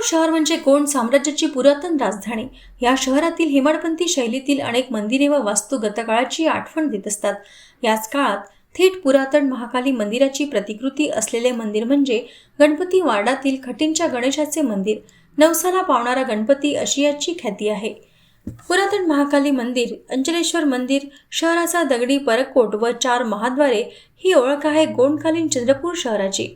शहर म्हणजे गोंड साम्राज्याची पुरातन राजधानी. या शहरातील हेमाडपंथी शैलीतील अनेक मंदिरे व वास्तू गतकाळाची आठवण देत असतात. याच काळात थेट पुरातन महाकाली मंदिराची प्रतिकृती असलेले मंदिर म्हणजे गणपती वार्डातील खटींच्या गणेशाचे मंदिर. नवसाला पावणारा गणपती अशी याची ख्याती आहे. पुरातन महाकाली मंदिर अंचलेश्वर मंदिर शहराचा दगडी परकोट व चार महाद्वारे ही ओळख आहे गोंडकालीन चंद्रपूर शहराची.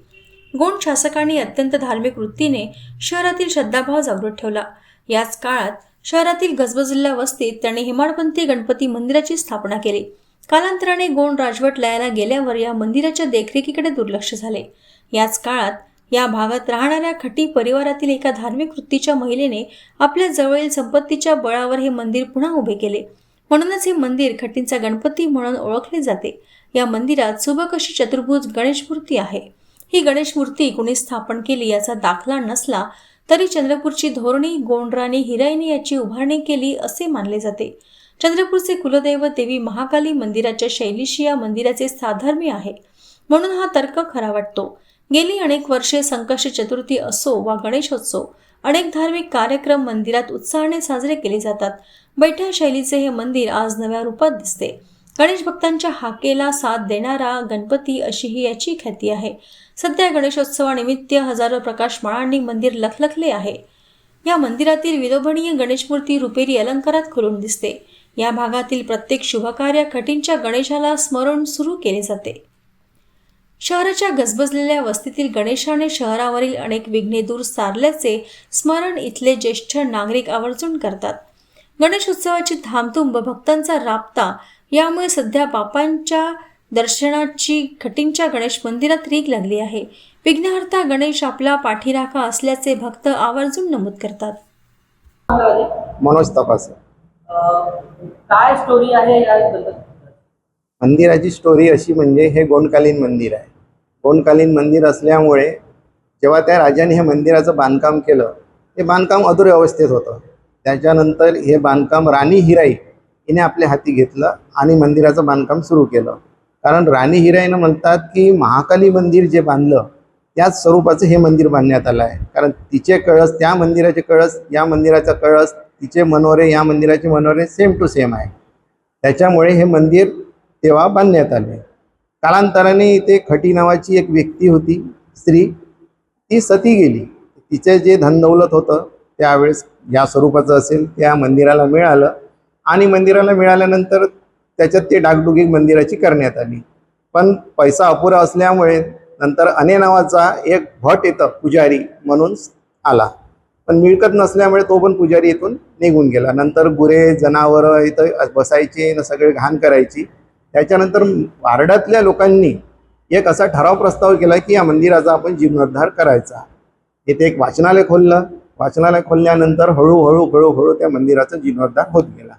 गोंड शासकांनी अत्यंत धार्मिक वृत्तीने शहरातील श्रद्धाभाव जागृत ठेवला. याच काळात शहरातील गजबजलेल्या वस्तीत त्यांनी हिमाडपंथी गणपती मंदिराची स्थापना केली. कालांतराने गोंड राजवट लयाला गेल्यावर या मंदिराच्या देखरेखीकडे दुर्लक्ष झाले. याच काळात या भागात राहणाऱ्या खटी परिवारातील एका धार्मिक वृत्तीच्या महिलेने आपल्या जवळील संपत्तीच्या बळावर हे मंदिर पुन्हा उभे केले. म्हणूनच हे मंदिर खटींचा गणपती म्हणून ओळखले जाते. या मंदिरात सुबक अशी चतुर्भुज गणेश मूर्ती आहे. ही गणेश मूर्ती कुणी स्थापन केली याचा दाखला नसला तरी चंद्रपूरची धोरणी गोंडराणी हिराईने याची उभारणी केली असे मानले जाते. चंद्रपूरचे कुलदैवत देवी महाकाली मंदिराच्या शैलीशी या मंदिराचे साधर्म्य आहे. म्हणून हा तर्क खरा वाटतो. गेली अनेक वर्षे संकष्ट चतुर्थी असो वा गणेशोत्सव अनेक धार्मिक कार्यक्रम मंदिरात उत्साहाने साजरे केले जातात. बैठ्या शैलीचे हे मंदिर आज नव्या रूपात दिसते. गणेश भक्तांच्या हाकेला साथ देणारा गणपती अशी ही याची ख्याती आहे. सध्या गणेशोत्सवानिमित्त हजारो प्रकाशमाळांनी मंदिर लखलखले आहे. या मंदिरातील विलोभनीय गणेशमूर्ती रुपेरी अलंकारात खुलून दिसते. या भागातील प्रत्येक शुभकार्य कठीणच्या गणेशाला स्मरण सुरू केले जाते. शहराच्या गजबजलेल्या वस्तीतील गणेशाने शहरावरील अनेक विघ्ने दूर सारल्याचे स्मरण इथले ज्येष्ठ नागरिक आवर्जून करतात. गणेशोत्सवाची धामधूम व भक्तांचा राबता यामुळे सध्या बापांच्या दर्शनाची खटींच्या गणेश मंदिरात रीग लागली आहे. विघ्नहर्ता गणेश आपला पाठीराखा असल्याचे भक्त आवर्जून नमूद करतात. मनोज तपास. काय स्टोरी आहे मंदिराची स्टोरी अशी म्हणजे हे गोंडकालीन मंदिर आहे. गोंडकालीन मंदिर असल्यामुळे जेव्हा त्या राजाने हे मंदिराचं बांधकाम केलं ते बांधकाम अधुरे अवस्थेत होतं. त्याच्यानंतर हे बांधकाम राणी हिराई हिने आपल्या हाती घेतलं आणि मंदिराचं बांधकाम सुरू केलं. कारण राणी हिराईनं म्हणतात की महाकाली मंदिर जे बांधलं त्याच स्वरूपाचं हे मंदिर बांधण्यात आलं आहे. कारण तिचे कळस त्या मंदिराचे कळस या मंदिराचा कळस तिचे मनोरे या मंदिराचे मनोरे सेम टू सेम आहे. त्याच्यामुळे हे मंदिर तेव्हा बांधण्यात आले. कालांतराने इथे खटी नावाची एक व्यक्ती होती स्त्री ती सती गेली. तिचे जे धनदौलत होतं त्यावेळेस या स्वरूपाचं असेल त्या मंदिराला मिळालं. आणि मंदिराला मिळाल्यानंतर त्याच्यात ते डागडुगी मंदिराची करण्यात आली. पण पैसा अपुरा असल्यामुळे नंतर अने नावाचा एक भट येतं पुजारी म्हणून आला. पण मिळकत नसल्यामुळे तो पण पुजारी इथून निघून गेला. नंतर गुरे जनावरं इथं बसायचे न सगळे घाण करायची. त्याच्यानंतर वार्डातल्या लोकांनी एक असा ठराव प्रस्ताव केला की या मंदिराचा आपण जीर्णोद्धार करायचा. इथे एक वाचनालय खोललं. वाचनालय खोलल्यानंतर हळूहळू हळूहळू त्या मंदिराचा जीर्णोद्धार होत गेला.